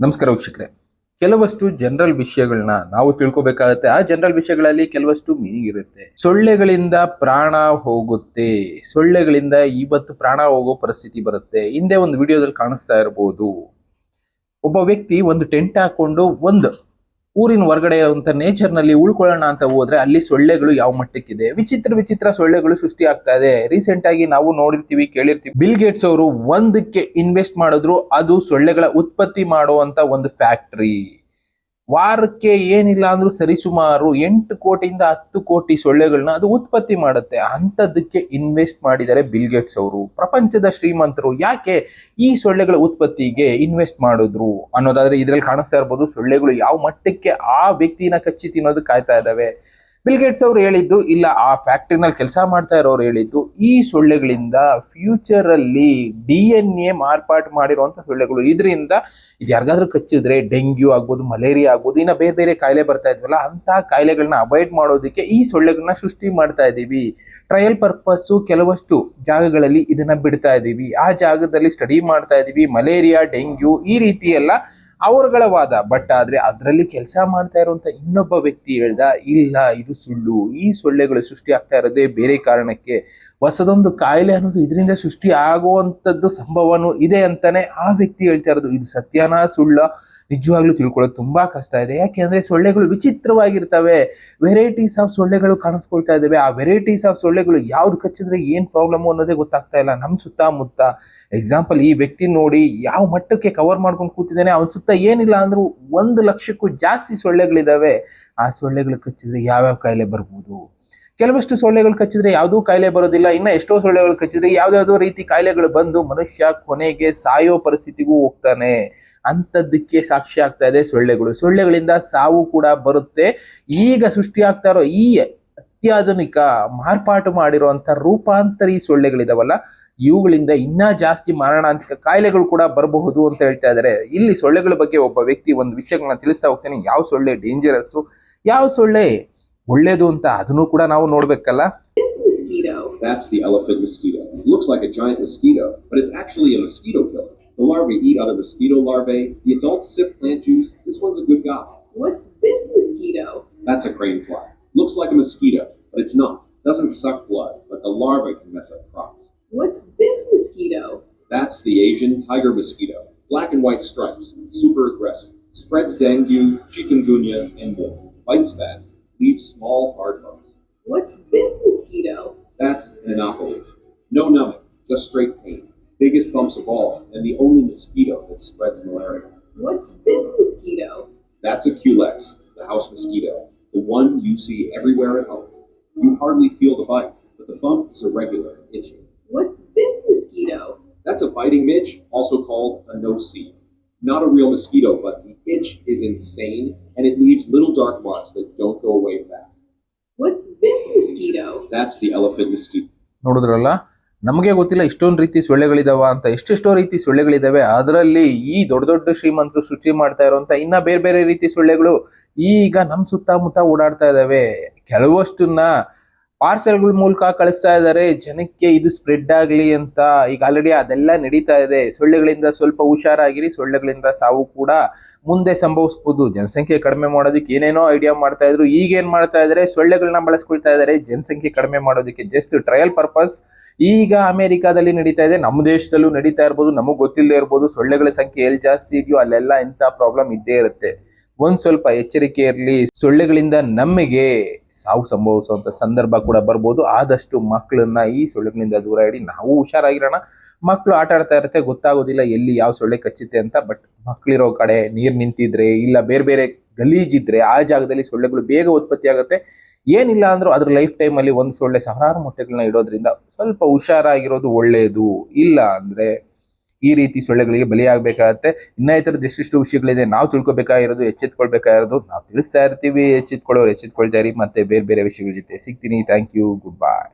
ನಮಸ್ಕಾರ ವೀಕ್ಷಕರೇ. ಕೆಲವಷ್ಟು ಜನರಲ್ ವಿಷಯಗಳನ್ನ ನಾವು ತಿಳ್ಕೊಬೇಕಾಗತ್ತೆ. ಆ ಜನರಲ್ ವಿಷಯಗಳಲ್ಲಿ ಕೆಲವಷ್ಟು ಮೀನಿಂಗ್ ಇರುತ್ತೆ. ಸೊಳ್ಳೆಗಳಿಂದ ಪ್ರಾಣ ಹೋಗುತ್ತೆ. ಸೊಳ್ಳೆಗಳಿಂದ ಇವತ್ತು ಪ್ರಾಣ ಹೋಗೋ ಪರಿಸ್ಥಿತಿ ಬರುತ್ತೆ. ಹಿಂದೆ ಒಂದು ವಿಡಿಯೋದಲ್ಲಿ ಕಾಣಿಸ್ತಾ ಇರಬಹುದು ಒಬ್ಬ ವ್ಯಕ್ತಿ ಒಂದು ಟೆಂಟ್ ಹಾಕೊಂಡು ಒಂದು ಊರಿನ ಹೊರಗಡೆ ಅಂತ ನೇಚರ್ನಲ್ಲಿ ಉಳ್ಕೊಳ್ಳೋಣ ಅಂತ ಹೋದ್ರೆ ಅಲ್ಲಿ ಸೊಳ್ಳೆಗಳು ಯಾವ ಮಟ್ಟಕ್ಕಿದೆ? ವಿಚಿತ್ರ ವಿಚಿತ್ರ ಸೊಳ್ಳೆಗಳು ಸೃಷ್ಟಿ ಆಗ್ತಾ ಇದೆ. ರೀಸೆಂಟ್ ಆಗಿ ನಾವು ನೋಡಿರ್ತೀವಿ, ಕೇಳಿರ್ತೀವಿ. ಬಿಲ್ ಗೇಟ್ಸ್ ಅವರು ಒಂದಕ್ಕೆ ಇನ್ವೆಸ್ಟ್ ಮಾಡಿದ್ರು, ಅದು ಸೊಳ್ಳೆಗಳ ಉತ್ಪತ್ತಿ ಮಾಡುವಂತ ಒಂದು ಫ್ಯಾಕ್ಟರಿ ವಾರಕ್ಕೆ ಏನಿಲ್ಲ ಅಂದ್ರೂ ಸರಿಸುಮಾರು ಎಂಟು ಕೋಟಿಯಿಂದ ಹತ್ತು ಕೋಟಿ ಸೊಳ್ಳೆಗಳನ್ನ ಅದು ಉತ್ಪತ್ತಿ ಮಾಡುತ್ತೆ. ಅಂಥದ್ದಕ್ಕೆ ಇನ್ವೆಸ್ಟ್ ಮಾಡಿದ್ದಾರೆ ಬಿಲ್ ಗೇಟ್ಸ್ ಅವರು. ಪ್ರಪಂಚದ ಶ್ರೀಮಂತರು ಯಾಕೆ ಈ ಸೊಳ್ಳೆಗಳ ಉತ್ಪತ್ತಿಗೆ ಇನ್ವೆಸ್ಟ್ ಮಾಡಿದ್ರು ಅನ್ನೋದಾದ್ರೆ ಇದ್ರಲ್ಲಿ ಕಾಣಿಸ್ತಾ ಇರ್ಬೋದು ಸೊಳ್ಳೆಗಳು ಯಾವ ಮಟ್ಟಕ್ಕೆ ಆ ವ್ಯಕ್ತಿನ ಕಚ್ಚಿ ತಿನ್ನೋದು ಕಾಯ್ತಾ ಇದಾವೆ ಬಿಲ್ ಗೇಟ್ಸ್ ಅವರು ಹೇಳಿದ್ದು, ಇಲ್ಲ, ಆ ಫ್ಯಾಕ್ಟ್ರಿನಲ್ಲಿ ಕೆಲಸ ಮಾಡ್ತಾ ಇರೋರು ಹೇಳಿದ್ದು, ಈ ಸೊಳ್ಳೆಗಳಿಂದ ಫ್ಯೂಚರ್ ಅಲ್ಲಿ ಡಿ ಎನ್ ಎ ಮಾರ್ಪಾಟು ಮಾಡಿರುವಂತ ಸೊಳ್ಳೆಗಳು. ಇದರಿಂದ ಇದು ಯಾರಿಗಾದ್ರೂ ಕಚ್ಚಿದ್ರೆ ಡೆಂಗ್ಯೂ ಆಗ್ಬೋದು, ಮಲೇರಿಯಾ ಆಗ್ಬೋದು, ಇನ್ನ ಬೇರೆ ಬೇರೆ ಕಾಯಿಲೆ ಬರ್ತಾ ಇದ್ವಲ್ಲ ಅಂತ ಕಾಯಿಲೆಗಳನ್ನ ಅವಾಯ್ಡ್ ಮಾಡೋದಕ್ಕೆ ಈ ಸೊಳ್ಳೆಗಳನ್ನ ಸೃಷ್ಟಿ ಮಾಡ್ತಾ ಇದ್ದೀವಿ ಟ್ರಯಲ್ ಪರ್ಪಸ್ಸು ಕೆಲವಷ್ಟು ಜಾಗಗಳಲ್ಲಿ ಇದನ್ನ ಬಿಡ್ತಾ ಇದ್ದೀವಿ ಆ ಜಾಗದಲ್ಲಿ ಸ್ಟಡಿ ಮಾಡ್ತಾ ಇದ್ದೀವಿ ಮಲೇರಿಯಾ, ಡೆಂಗ್ಯೂ ಈ ರೀತಿ ಎಲ್ಲ ಅವರುಗಳ ವಾದ ಬಟ್ ಆದರೆ ಅದರಲ್ಲಿ ಕೆಲಸ ಮಾಡ್ತಾ ಇರುವಂತ ಇನ್ನೊಬ್ಬ ವ್ಯಕ್ತಿ ಹೇಳ್ದ, ಇಲ್ಲ, ಇದು ಸುಳ್ಳು. ಈ ಸೊಳ್ಳೆಗಳು ಸೃಷ್ಟಿ ಆಗ್ತಾ ಇರೋದೇ ಬೇರೆ ಕಾರಣಕ್ಕೆ. ಹೊಸದೊಂದು ಕಾಯಿಲೆ ಅನ್ನೋದು ಇದರಿಂದ ಸೃಷ್ಟಿ ಆಗುವಂಥದ್ದು ಸಂಭವನೂ ಇದೆ ಅಂತಾನೆ ಆ ವ್ಯಕ್ತಿ ಹೇಳ್ತಾ ಇರೋದು. ಇದು ಸತ್ಯನಾ ಸುಳ್ಳ? ನಿಜವಾಗ್ಲೂ ತಿಳ್ಕೊಳ್ಳೋದು ತುಂಬಾ ಕಷ್ಟ ಇದೆ. ಯಾಕೆಂದ್ರೆ ಸೊಳ್ಳೆಗಳು ವಿಚಿತ್ರವಾಗಿರ್ತವೆ. ವೆರೈಟೀಸ್ ಆಫ್ ಸೊಳ್ಳೆಗಳು ಕಾಣಿಸ್ಕೊಳ್ತಾ ಇದ್ದಾವೆ ಆ ವೆರೈಟೀಸ್ ಆಫ್ ಸೊಳ್ಳೆಗಳು ಯಾವ್ದು ಕಚ್ಚಿದ್ರೆ ಏನ್ ಪ್ರಾಬ್ಲಮ್ ಅನ್ನೋದೇ ಗೊತ್ತಾಗ್ತಾ ಇಲ್ಲ. ನಮ್ ಸುತ್ತಮುತ್ತ ಎಕ್ಸಾಂಪಲ್ ಈ ವ್ಯಕ್ತಿ ನೋಡಿ ಯಾವ ಮಟ್ಟಕ್ಕೆ ಕವರ್ ಮಾಡ್ಕೊಂಡು ಕೂತಿದ್ದಾನೆ, ಅವನ ಸುತ್ತ ಏನಿಲ್ಲ ಅಂದ್ರು ಒಂದು ಲಕ್ಷಕ್ಕೂ ಜಾಸ್ತಿ ಸೊಳ್ಳೆಗಳಿದಾವೆ. ಆ ಸೊಳ್ಳೆಗಳು ಕಚ್ಚಿದ್ರೆ ಯಾವ್ಯಾವ ಕಾಯಿಲೆ ಬರ್ಬೋದು? ಕೆಲವಷ್ಟು ಸೊಳ್ಳೆಗಳು ಕಚ್ಚಿದ್ರೆ ಯಾವುದೂ ಕಾಯಿಲೆ ಬರೋದಿಲ್ಲ. ಇನ್ನ ಎಷ್ಟೋ ಸೊಳ್ಳೆಗಳು ಕಚ್ಚಿದ್ರೆ ಯಾವ್ದಾವ್ದೋ ರೀತಿ ಕಾಯಿಲೆಗಳು ಬಂದು ಮನುಷ್ಯ ಕೊನೆಗೆ ಸಾಯೋ ಪರಿಸ್ಥಿತಿಗೂ ಹೋಗ್ತಾನೆ. ಅಂಥದ್ದಕ್ಕೆ ಸಾಕ್ಷಿ ಆಗ್ತಾ ಇದೆ ಸೊಳ್ಳೆಗಳು. ಸೊಳ್ಳೆಗಳಿಂದ ಸಾವು ಕೂಡ ಬರುತ್ತೆ. ಈಗ ಸೃಷ್ಟಿ ಆಗ್ತಾ ಇರೋ ಈ ಅತ್ಯಾಧುನಿಕ ಮಾರ್ಪಾಟು ಮಾಡಿರುವಂಥ ರೂಪಾಂತರಿ ಸೊಳ್ಳೆಗಳಿದಾವಲ್ಲ, ಇವುಗಳಿಂದ ಇನ್ನೂ ಜಾಸ್ತಿ ಮಾರಣಾಂತಿಕ ಕಾಯಿಲೆಗಳು ಕೂಡ ಬರಬಹುದು ಅಂತ ಹೇಳ್ತಾ ಇದ್ದಾರೆ ಇಲ್ಲಿ ಸೊಳ್ಳೆಗಳ ಬಗ್ಗೆ ಒಬ್ಬ ವ್ಯಕ್ತಿ ಒಂದು ವಿಷಯಗಳನ್ನ ತಿಳಿಸ್ತಾ ಹೋಗ್ತಾನೆ. ಯಾವ ಸೊಳ್ಳೆ ಡೇಂಜರಸ್ಸು ಯಾವ ಸೊಳ್ಳೆ ಒಳ್ಳೇದು ಅಂತ ಅದನ್ನು ಕೂಡ ನಾವು ನೋಡ್ಬೇಕಲ್ಲ This mosquito. That's the elephant mosquito. It looks like a giant mosquito, but it's actually a mosquito killer. The larvae eat other mosquito larvae. The adults sip plant juice. This one's a good guy. What's this mosquito? That's a crane fly. Looks like a mosquito, but it's not. Doesn't suck blood, but the larvae can mess up crops. What's this mosquito? That's the Asian tiger mosquito. Black and white stripes. Super aggressive. Spreads dengue, chikungunya, and more. Bites fast. Leaves small hard marks. What's this mosquito? That's an anopheles. No numbing, just straight pain. Biggest bumps of all, and the only mosquito that spreads malaria. What's this mosquito? That's a Culex, the house mosquito, the one you see everywhere at home. You hardly feel the bite, but the bump is irregular and itchy. What's this mosquito? That's a biting midge, also called a no-see. Not a real mosquito, but the itch is insane, and it leaves little dark marks that don't go away fast. What's this mosquito? That's the elephant mosquito. ನೋಡಿದ್ರಲ್ಲ ನಮಗೆ ಗೊತ್ತಿಲ್ಲ ಇಷ್ಟೊಂದು ರೀತಿ ಸೊಳ್ಳೆಗಳಿದಾವ ಅಂತ ಎಷ್ಟೆಷ್ಟೋ ರೀತಿ ಸೊಳ್ಳೆಗಳಿದಾವೆ ಅದರಲ್ಲಿ ಈ ದೊಡ್ಡ ದೊಡ್ಡ ಶ್ರೀಮಂತರು ಸೃಷ್ಟಿ ಮಾಡ್ತಾ ಇರುವಂತ ಇನ್ನ ಬೇರೆ ಬೇರೆ ರೀತಿ ಸೊಳ್ಳೆಗಳು ಈಗ ನಮ್ಮ ಸುತ್ತಮುತ್ತ ಓಡಾಡ್ತಾ ಇದಾವೆ ಕೆಲವಷ್ಟನ್ನ ಪಾರ್ಸೆಲ್ಗಳ ಮೂಲಕ ಕಳಿಸ್ತಾ ಇದ್ದಾರೆ. ಜನಕ್ಕೆ ಇದು ಸ್ಪ್ರೆಡ್ ಆಗ್ಲಿ ಅಂತ ಈಗ ಆಲ್ರೆಡಿ ಅದೆಲ್ಲ ನಡೀತಾ ಇದೆ. ಸೊಳ್ಳೆಗಳಿಂದ ಸ್ವಲ್ಪ ಹುಷಾರಾಗಿರಿ, ಸೊಳ್ಳೆಗಳಿಂದ ಸಾವು ಕೂಡ ಮುಂದೆ ಸಂಭವಿಸ್ಬೋದು. ಜನಸಂಖ್ಯೆ ಕಡಿಮೆ ಮಾಡೋದಕ್ಕೆ ಏನೇನೋ ಐಡಿಯಾ ಮಾಡ್ತಾ ಇದ್ರು. ಈಗ ಏನ್ ಮಾಡ್ತಾ ಇದ್ದಾರೆ ಸೊಳ್ಳೆಗಳನ್ನ ಬಳಸ್ಕೊಳ್ತಾ ಇದಾರೆ. ಜನಸಂಖ್ಯೆ ಕಡಿಮೆ ಮಾಡೋದಕ್ಕೆ ಜಸ್ಟ್ ಟ್ರಯಲ್ ಪರ್ಪಸ್ ಈಗ ಅಮೆರಿಕಾದಲ್ಲಿ ನಡೀತಾ ಇದೆ. ನಮ್ಮ ದೇಶದಲ್ಲೂ ನಡೀತಾ ಇರ್ಬೋದು. ನಮಗೆ ಗೊತ್ತಿಲ್ಲದೆ ಇರ್ಬೋದು. ಸೊಳ್ಳೆಗಳ ಸಂಖ್ಯೆ ಎಲ್ಲಿ ಜಾಸ್ತಿ ಇದೆಯೋ ಅಲ್ಲೆಲ್ಲ ಇಂಥ ಪ್ರಾಬ್ಲಮ್ ಇದ್ದೇ ಇರುತ್ತೆ. ಒಂದ್ ಸ್ವಲ್ಪ ಎಚ್ಚರಿಕೆ ಇರಲಿ. ಸೊಳ್ಳೆಗಳಿಂದ ನಮಗೆ ಸಾವು ಸಂಭವಿಸುವಂತ ಸಂದರ್ಭ ಕೂಡ ಬರ್ಬೋದು. ಆದಷ್ಟು ಮಕ್ಕಳನ್ನ ಈ ಸೊಳ್ಳೆಗಳಿಂದ ದೂರ ಇಡಿ. ನಾವು ಹುಷಾರಾಗಿರೋಣ. ಮಕ್ಕಳು ಆಟ ಆಡ್ತಾ ಇರುತ್ತೆ. ಗೊತ್ತಾಗೋದಿಲ್ಲ ಎಲ್ಲಿ ಯಾವ ಸೊಳ್ಳೆ ಕಚ್ಚುತ್ತೆ ಅಂತ. ಬಟ್ ಮಕ್ಕಳಿರೋ ಕಡೆ ನೀರ್ ನಿಂತಿದ್ರೆ ಇಲ್ಲ ಬೇರೆ ಬೇರೆ ಗಲೀಜಿದ್ರೆ ಆ ಜಾಗದಲ್ಲಿ ಸೊಳ್ಳೆಗಳು ಬೇಗ ಉತ್ಪತ್ತಿ ಆಗುತ್ತೆ. ಏನಿಲ್ಲ ಅಂದ್ರೂ ಅದ್ರ ಲೈಫ್ ಟೈಮ್ ಅಲ್ಲಿ ಒಂದು ಸೊಳ್ಳೆ ಸಾವಿರಾರು ಮೊಟ್ಟೆಗಳನ್ನ ಇಡೋದ್ರಿಂದ ಸ್ವಲ್ಪ ಹುಷಾರಾಗಿರೋದು ಒಳ್ಳೆಯದು ಇಲ್ಲ ಅಂದ್ರೆ ಈ ರೀತಿ ಸೊಳ್ಳೆಗಳಿಗೆ ಬಲಿಯಾಗಬೇಕಾಗತ್ತೆ. ಇನ್ನ ಈ ಎಷ್ಟಿಷ್ಟು ಎಷ್ಟೆಷ್ಟು ವಿಷಯಗಳಿದೆ, ನಾವು ತಿಳ್ಕೊಬೇಕಾಗಿರೋದು, ಎಚ್ಚೆತ್ಕೊಳ್ಬೇಕಾಗಿರೋದು, ನಾವು ತಿಳಿಸ್ತಾ ಇರ್ತೀವಿ. ಎಚ್ಚೆತ್ಕೊಳ್ಳೋರು ಎಚ್ಚೆತ್ಕೊಳ್ತಾ ಇರಿ. ಮತ್ತೆ ಬೇರೆ ಬೇರೆ ವಿಷಯಗಳ ಜೊತೆ ಸಿಗ್ತೀನಿ. Thank you good bye